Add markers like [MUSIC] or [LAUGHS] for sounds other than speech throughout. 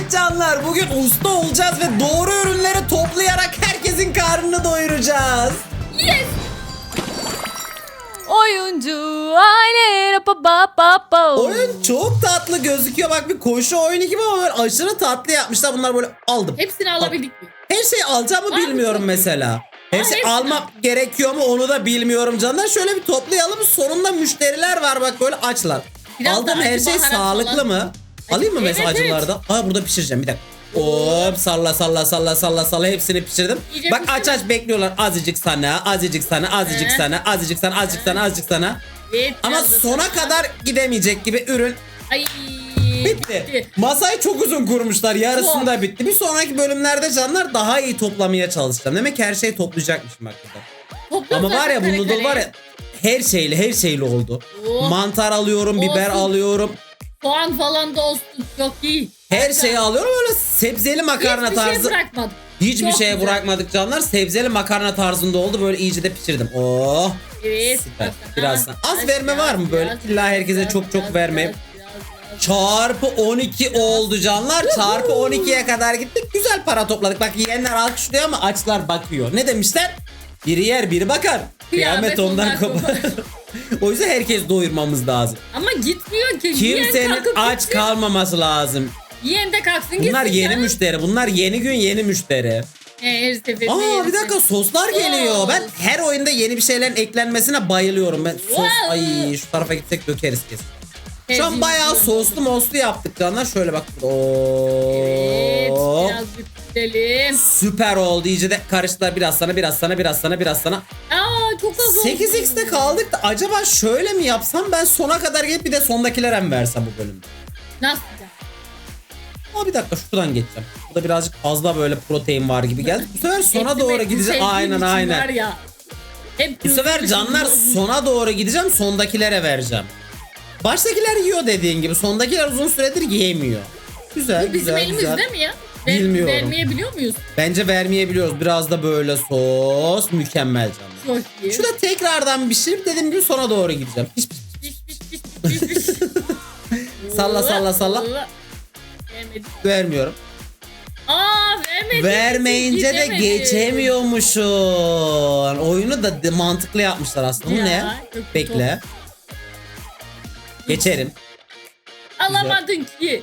Evet canlar bugün usta olacağız ve doğru ürünleri toplayarak herkesin karnını doyuracağız. Yes. Oyuncu aile pa pa pa pa. Oyun çok tatlı gözüküyor bak bir koşu oyunu gibi ama böyle aşırı tatlı yapmışlar. Bunlar böyle aldım. Hepsini alabildik mi? Her şeyi alacağımı bilmiyorum mesela. Her Aa, şey hepsini almak gerekiyor mu onu da bilmiyorum canlar. Şöyle bir toplayalım. Sonunda müşteriler var bak böyle açlar. Biraz da Aldığım her acı şey baharat sağlıklı falan. mı? Alayım mı Evet, mesela evet. acılarda? Aa burada pişireceğim bir dakika. Hop salla salla salla salla salla hepsini pişirdim. İyice Bak pişir. aç aç bekliyorlar. Azıcık sana, azıcık sana, azıcık sana, azıcık sana, azıcık sana, azıcık sana. Evet, Ama sona sana. kadar gidemeyecek gibi ürün Ay bitti. Masayı çok uzun kurmuşlar. Yarısında Çok. bitti. Bir sonraki bölümlerde canlar daha iyi toplamaya çalışacağım. Demek her şeyi toplayacakmışım. Topla Ama var ya bu noodle var ya her şeyle her şeyle oldu. Oh. Mantar alıyorum, biber Olsun. alıyorum. Soğan falan da olsun çok iyi. Her şeyi alıyorum öyle sebzeli makarna Hiçbir tarzı. şey bırakmadım. Hiçbir Çok şeye güzel. bırakmadık canlar. Sebzeli makarna tarzında oldu. Böyle iyice de pişirdim. Oh. Evet. Süper. biraz Birazdan. daha, Az verme var mı böyle? İlla herkese çok çok biraz. Çarpı 12 oldu canlar. Çarpı 12'ye kadar gittik. Güzel para topladık. Bak yiyenler alkışlıyor ama açlar bakıyor. Ne demişler? Biri yer biri bakar. Kıyamet, ondan kopar. [LAUGHS] [LAUGHS] o yüzden herkes doyurmamız lazım. Ama gitmiyor ki. Kimsenin aç gitsin. kalmaması lazım. Yiyen de kalksın Bunlar gitsin yeni canım. müşteri. Bunlar yeni gün yeni müşteri. He, her seferinde Aa bir dakika soslar geliyor. Sos. Ben her oyunda yeni bir şeylerin eklenmesine bayılıyorum. Ben sos Wow. ay şu tarafa gitsek dökeriz kesin. Şu an bayağı soslu moslu yaptık canlar. Şöyle bak. Evet. Oo. Biraz bitirelim. Süper oldu. İyice de karıştılar. Biraz sana, biraz sana, biraz sana, biraz sana. Aa çok az oldu. 8x'te kaldık da acaba şöyle mi yapsam ben sona kadar gelip bir de sondakilere mi versem bu bölümde? Nasıl ya? Aa bir dakika şuradan geçeceğim. Burada birazcık fazla böyle protein var gibi geldi. Bu sefer sona Etli doğru gideceğim. sevdiğim Aynen için Var aynen. ya. Hep Bu sefer canlar sona doğru gideceğim. Sondakilere vereceğim. Baştakiler yiyor dediğin gibi. Sondakiler uzun süredir yiyemiyor. Güzel Bu bizim güzel elimizde güzel. mi ya? Ver- Bilmiyorum. Vermeyebiliyor muyuz? Bence vermeyebiliyoruz. Biraz da böyle sos. Mükemmel canlar. Çok iyi. Şurada tekrardan pişirip dediğim gibi sona doğru gideceğim. Piş piş piş piş piş piş. [LAUGHS] Salla, salla, salla. Allah. Vermedi. vermiyorum. Aa vermedi. Vermeyince de Gidemedi. geçemiyormuşsun. Oyunu da de- mantıklı yapmışlar aslında. Bu Ya, ne? çok Bekle. Geçerim. Alamadın ki.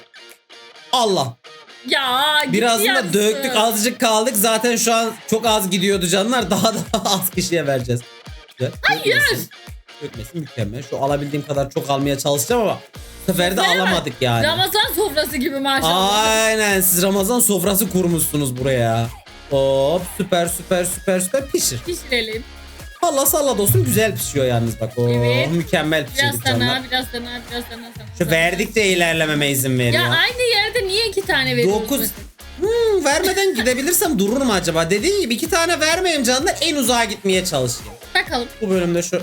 Allah. Ya Birazını da döktük azıcık kaldık. Zaten şu an çok az gidiyordu canlar. [LAUGHS] Daha da az kişiye vereceğiz. Güzel. Hayır. Dökmesin. Dökmesin mükemmel. Şu alabildiğim kadar çok almaya çalışacağım ama bu sefer de bak. alamadık yani. Ramazan sofrası gibi maşallah. Aynen siz Ramazan sofrası kurmuşsunuz buraya. Hop süper süper süper süper pişir. Pişirelim. Salla salla dostum güzel pişiyor yalnız bak. Oo, Evet. Mükemmel Biraz pişirdik sana, canlar. biraz sana, biraz sana. sana Şu sana. verdikçe ilerlememe izin veriyor. Ya aynı tane veriyorsun? Dokuz. mesela? Hmm, vermeden gidebilirsem durur mu acaba? Dediğin gibi iki tane vermeyeyim canlar en uzağa gitmeye çalışayım. Bakalım. Bu bölümde şu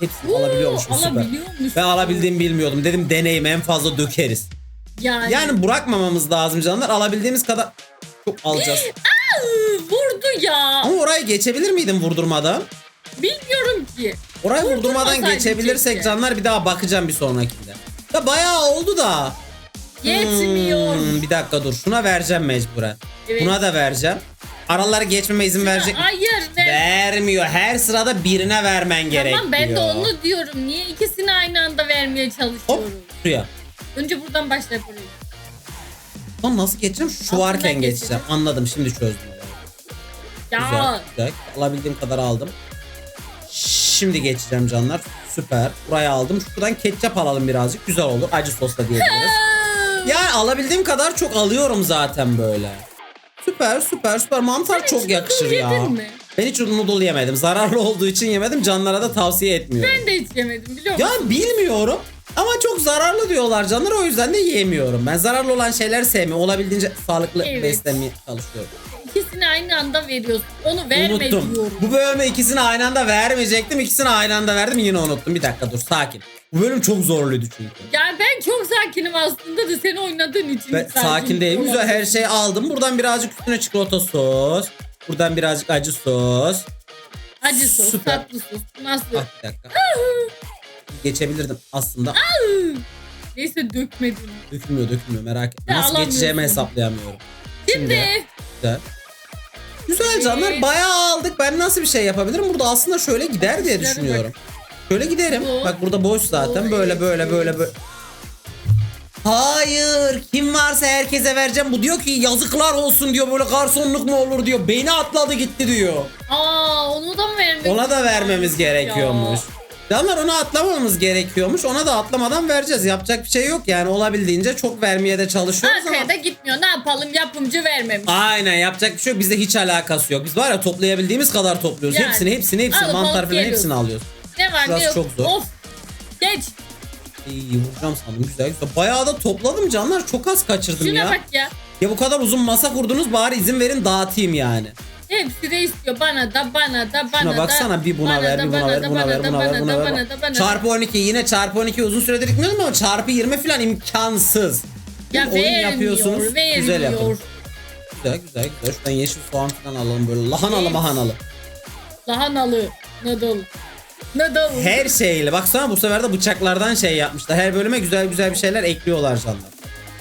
hepsini Oo, alabiliyormuşum süper. Ben alabildiğimi bilmiyordum. Dedim deneyim en fazla dökeriz. Yani. Yani bırakmamamız lazım canlar. Alabildiğimiz kadar çok alacağız. [GASPS] Aa, vurdu ya. Ama orayı geçebilir miydim vurdurmadan? Bilmiyorum ki. Orayı vurdurmadan geçebilirsek keşke. canlar bir daha bakacağım bir sonrakinde. Ya bayağı oldu da. Yetmiyor. Hmm, bir dakika dur. Şuna vereceğim mecburen. Evet. Buna da vereceğim. Araları geçmeme izin verecek. Hayır. Ver. Vermiyor. Her sırada birine vermen gerekiyor. Tamam ben de onu diyorum. Niye ikisini aynı anda vermeye Hop çalışıyorum? şuraya. Önce buradan başlayıp buraya. Lan nasıl geçeceğim? Şu Altından varken geçeceğim. geçeceğim. Anladım şimdi çözdüm. Ya. Güzel, güzel. Alabildiğim kadar aldım. Şimdi geçeceğim canlar. Süper. Buraya aldım. Şuradan ketçap alalım birazcık. Güzel olur. Acı sos da diyebiliriz. [LAUGHS] Yani alabildiğim kadar çok alıyorum zaten böyle. Süper süper süper. Mantar Sen çok hiç yakışır noodle ya. yedin mi? Ben hiç noodle yemedim. Zararlı olduğu için yemedim. Canlara da tavsiye etmiyorum. Ben de hiç yemedim biliyor musun? Ya bilmiyorum. Ama çok zararlı diyorlar canlar. O yüzden de yiyemiyorum. Ben zararlı olan şeyler sevmiyorum. Olabildiğince sağlıklı Evet. beslenmeye çalışıyorum. İkisini aynı anda veriyorsun. Onu verme unuttum. diyorum. Bu bölümde ikisini aynı anda vermeyecektim. İkisini aynı anda verdim. Yine unuttum. Bir dakika dur sakin. Bu bölüm çok zorluydu çünkü. Yani ben çok sakinim aslında da seni oynadığın için. Ben sakin değilim. Güzel her şeyi aldım. Buradan birazcık üstüne çikolata sos. Buradan birazcık acı sos. Acı sos, Süper. tatlı sos. Nasıl? Ah bir dakika. Geçebilirdim aslında. Neyse dökmedim. Dökülmüyor dökülmüyor merak etme. Ya, Nasıl geçeceğimi hesaplayamıyorum. Şimdi. Güzel. Güzel canlar bayağı aldık. Ben nasıl bir şey yapabilirim? Burada aslında şöyle gider diye düşünüyorum. Şöyle giderim. Bak burada boş zaten. Böyle böyle böyle böyle. Hayır. Kim varsa herkese vereceğim. Bu diyor ki yazıklar olsun diyor. Böyle garsonluk mu olur diyor. Beni atladı gitti diyor. Aa onu da mı vermek? Ona da vermemiz gerekiyormuş. Canlar ona atlamamız gerekiyormuş. Ona da atlamadan vereceğiz. Yapacak bir şey yok yani. Olabildiğince çok vermeye de çalışıyoruz ama. Arkaya da gitmiyor. Ne yapalım yapımcı vermemiş. Aynen yapacak bir şey yok. Bizde hiç alakası yok. Biz var ya toplayabildiğimiz kadar topluyoruz. Yani. hepsini hepsini hepsini Alıp mantar alıp falan geliyoruz. hepsini alıyoruz. Ne var ne yok. çok zor. Of. Geç. İyi vuracağım sandım güzel güzel. Bayağı da topladım canlar. Çok az kaçırdım Şuna ya. bak ya. Ya bu kadar uzun masa kurdunuz bari izin verin dağıtayım yani. Hepsi de istiyor. Bana da bana da bana Şuna da. baksana bir buna bana ver da, bir buna bana ver da, buna bana ver da, buna ver bana buna da, ver. bana da, bana da. Çarpı 12 yine çarpı 12 uzun süredir gitmiyordum ama çarpı 20 falan imkansız. Ya oyun vermiyor, yapıyorsunuz vermiyor. güzel yapın. Güzel güzel güzel. Şuradan yeşil soğan falan alalım böyle lahanalı Evet. mahanalı. Lahanalı. Noodle. Noodle. Her şeyle. Baksana bu sefer de bıçaklardan şey yapmışlar. Her bölüme güzel güzel bir şeyler ekliyorlar canlar.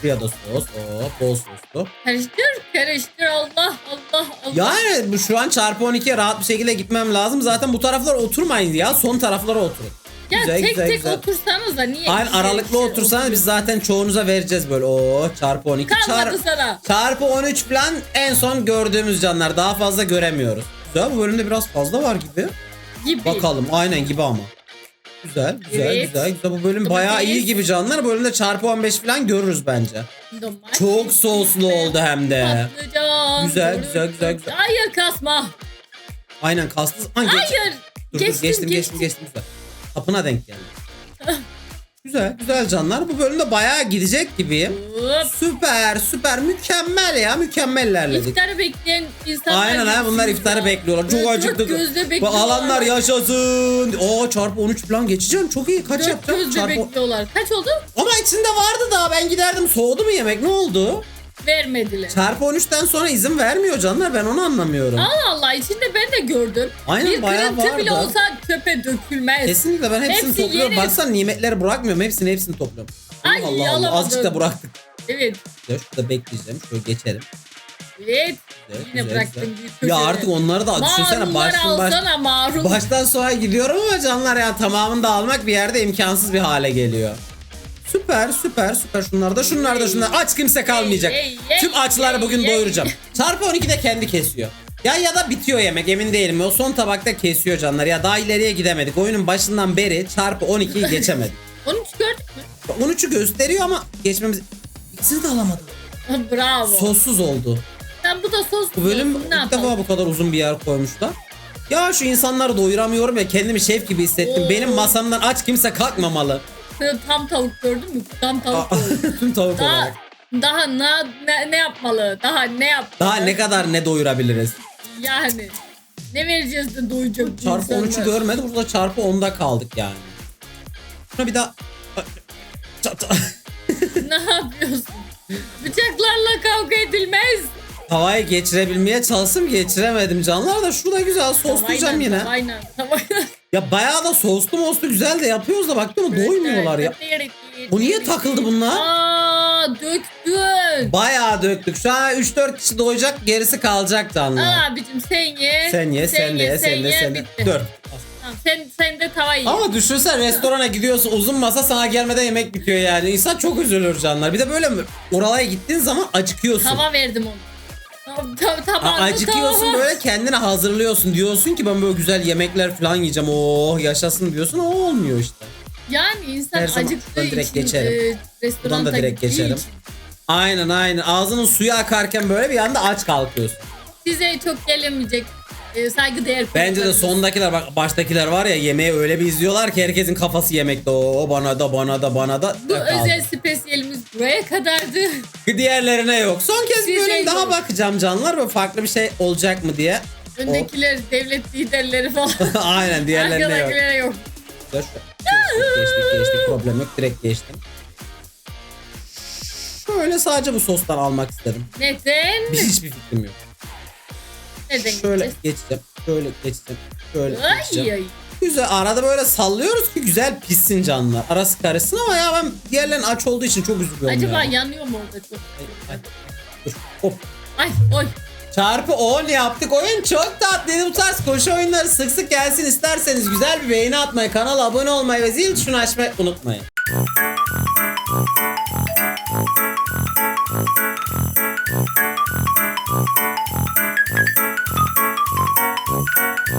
Buraya da sos. Oo, bol soslu. Karıştır karıştır Allah Allah Allah. Yani bu şu an çarpı 12'ye rahat bir şekilde gitmem lazım. Zaten bu taraflara oturmayın ya. Son taraflara oturun. ya güzel, tek güzel, tek güzel. otursanız da niye? Aynen ikişer aralıklı ikişer otursanız biz zaten çoğunuza vereceğiz böyle. Oo çarpı 12. Kalmadı Çar- sana. çarpı 13 falan en son gördüğümüz canlar. Daha fazla göremiyoruz. Güzel bu bölümde biraz fazla var gibi. Gibi. Bakalım aynen gibi ama. Güzel güzel Evet. güzel güzel. Bu bölüm bayağı iyi gibi canlar. Bölümde çarpı 15 falan görürüz bence. Domates, Çok soslu oldu hem de. Patlıcan. Güzel, güzel, güzel, güzel. Hayır kasma. Aynen kastı. Ha, geç. Hayır. Dur, dur, geçtim, geçtim, geçtim geçtim güzel. Kapına denk geldi. Güzel güzel canlar. Bu bölümde bayağı gidecek gibi. Hop. Süper süper mükemmel ya mükemmellerledik. İftarı bekleyen insanlar. Aynen ha bunlar iftarı bekliyorlar. Çok Dört acıktık. gözle Bu bekliyorlar. alanlar yaşasın. Oo çarpı 13 falan geçeceğim. Çok iyi. Kaç Dört yapacağım? gözle Çarpı... bekliyorlar. Kaç oldu? Ama içinde vardı daha. Ben giderdim. Soğudu mu yemek? Ne oldu? Vermediler. Çarpı 13'ten sonra izin vermiyor canlar. Ben onu anlamıyorum. Allah Allah içinde ben de gördüm. Aynen, bir bayağı kırıntı bile olsa çöpe dökülmez. Kesinlikle ben hepsini Hepsi topluyorum. yeni. Baksana nimetleri bırakmıyorum. Hepsini hepsini topluyorum. Ay, Allah Allah. alamadım. Azıcık da bıraktık. Evet. Ya şurada bekleyeceğim. Şöyle geçelim. Evet. Yine güzel, bıraktın güzel. Ya köşede. artık onları da düşünsene. Marulları Baştan, baş, alsana marul. baştan sona gidiyorum ama canlar ya tamamını da almak bir yerde imkansız bir hale geliyor. Süper süper süper şunlar da şunlar da şunlar. Aç kimse kalmayacak. Tüm açları bugün doyuracağım. [LAUGHS] Çarpı 12 de kendi kesiyor. Ya ya da bitiyor yemek emin değilim. O son tabakta kesiyor canlar. Ya daha ileriye gidemedik. Oyunun başından beri çarpı 12'yi geçemedik. [LAUGHS] Onu hiç gördük mü? 13'ü gösteriyor ama geçmemiz... İkisini de alamadım. Bravo. Sossuz oldu. Sen bu da sos Bu bölüm olsun, ilk defa bu kadar uzun bir yer koymuşlar. Ya şu insanları doyuramıyorum ya kendimi şef gibi hissettim. Oo. Benim masamdan aç kimse kalkmamalı. Tam tavuk gördün mü? Tam tavuk. [LAUGHS] Tüm tavuk Daha, olarak. daha ne, ne, ne yapmalı? Daha ne yapmalı? Daha ne kadar ne doyurabiliriz? Yani. Ne vereceğiz de doyacak bu Çarpı insanlar? 13'ü görmedi. Burada çarpı 10'da kaldık yani. Şuna bir daha... [LAUGHS] [LAUGHS] ne yapıyorsun? Bıçaklarla kavga edilmez. Havayı geçirebilmeye çalıştım geçiremedim canlar da şurada güzel soslayacağım yine. Tavayla, tavayla. Ya bayağı da soslu moslu güzel de yapıyoruz da baktın mı doymuyorlar ya. Bu niye takıldı bunlar? Aa döktün. Bayağı döktük. Şu an 3-4 kişi doyacak gerisi kalacak canlar. Al abicim sen ye. Sen ye, sen de ye, sen de, sen de. bitti. Dört. Tamam, sen, sen de tava ye. Ama düşünsen restorana gidiyorsun uzun masa sana gelmeden yemek bitiyor yani. İnsan çok üzülür canlar. Bir de böyle mi? Oraya gittiğin zaman acıkıyorsun. Tava verdim onu. Ta, ta, A- tabağını acıkıyorsun böyle kendine hazırlıyorsun. Diyorsun ki ben böyle güzel yemekler falan yiyeceğim. Oh yaşasın diyorsun. O olmuyor işte. Yani insan Her zaman acıktığı direkt için geçerim. e, restoranta da direkt geçerim. için. Aynen aynen. Ağzının suyu akarken böyle bir anda aç kalkıyorsun. Size çok gelemeyecek e, saygıdeğer Bence de sondakiler bak baştakiler var ya yemeği öyle bir izliyorlar ki herkesin kafası yemekte. O bana da bana da bana da. Bu kaldı. özel spesiyelimiz buraya kadardı. [LAUGHS] Diğerlerine yok. Son kez bir bölüm daha yok. bakacağım canlar. Böyle farklı bir şey olacak mı diye. Öndekiler devlet liderleri falan. [LAUGHS] Aynen diğerlerine yok. Arkadakilere yok. Dur, Geçtik geçtik geçtik problem yok direkt geçtim. Şöyle sadece bu sostan almak istedim. Neden? Bir hiçbir fikrim yok. Neden Şöyle geçeceğim. Şöyle geçeceğim. Şöyle Ay geçeceğim. ay. güzel. Arada böyle sallıyoruz ki güzel pişsin canlar. Arası karışsın ama ya ben diğerlerin aç olduğu için çok üzülüyorum Acaba ya. yanıyor mu orada çok? Ay, dur. Hop. Ay oy. Çarpı 10 yaptık. Oyun çok tatlıydı. Bu tarz koşu oyunları sık sık gelsin isterseniz güzel bir beğeni atmayı, kanala abone olmayı ve zil tuşunu açmayı unutmayın.